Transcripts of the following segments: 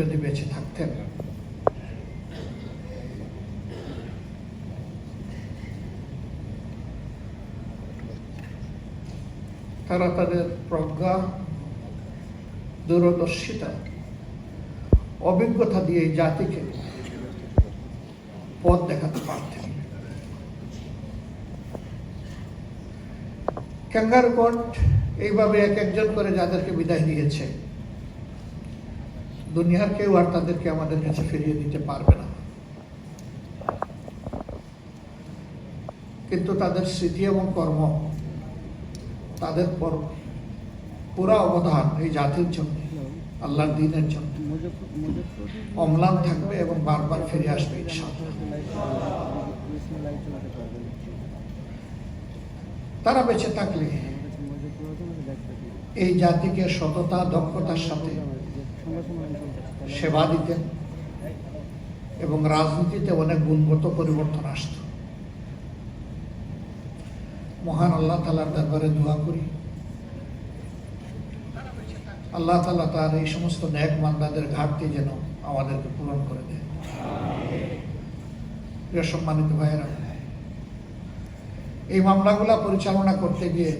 যদি বেঁচে থাকতেন। তারা তাদের প্রজ্ঞা, দূরদর্শিতা, অভিজ্ঞতা দিয়ে জাতিকে পথ দেখাতে পারতেন। ক্যাঙ্গার কোর্ট এইভাবে এক একজন করে যাদেরকে বিদায় দিয়েছে। দুনিয়ার কেউ আর তাদেরকে আমাদের কাছে ফিরিয়ে দিতে পারবে না। কিন্তু তাদের স্মৃতি এবং কর্ম, তাদের পর অবদান এই জাতির জন্য, আল্লাহর দিনের জন্য। অম্লান থাকবে এবং বারবার ফিরে আসবে তারা বেঁচে থাকলে এই জাতিকে সততা, দক্ষতার সাথে সেবা দিতেন এবং রাজনীতিতে অনেক গুণগত পরিবর্তন আসত। মহান আল্লাহ তালার দরবারে দোয়া করি। আল্লাহ তালা তার এই সমস্ত ন্যাক মান্দাদের ঘাটতি যেন আমাদেরকে পূরণ করে দেয় প্রিয় সম্মানিত ভাইয়েরা, এই মামলাগুলা পরিচালনা করতে গিয়ে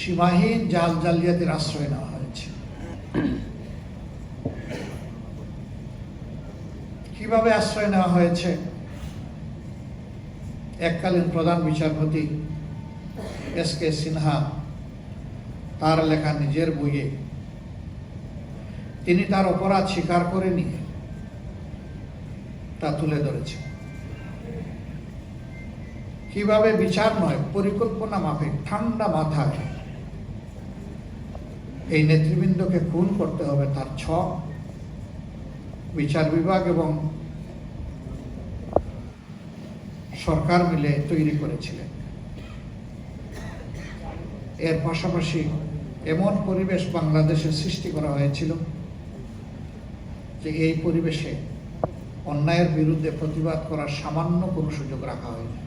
সীমাহীন জাল জালিয়াতির আশ্রয় নেওয়া হয়েছে কীভাবে আশ্রয় নেওয়া হয়েছে? এককালীন প্রধান বিচারপতি এস কে সিনহা তার লেখা নিজের বইয়ে তিনি তার অপরাধ স্বীকার করে নিয়ে তা তুলে ধরেছেন কীভাবে বিচার নয়, পরিকল্পনা মাফিক, ঠান্ডা মাথায় এই নেতৃবৃন্দকে খুন করতে হবে তার ছক বিচার বিভাগ এবং সরকার মিলে তৈরি করেছিলেন। এর পাশাপাশি এমন পরিবেশ বাংলাদেশে সৃষ্টি করা হয়েছিল যে এই পরিবেশে অন্যায়ের বিরুদ্ধে প্রতিবাদ করার সামান্য কোনো সুযোগ রাখা হয়নি।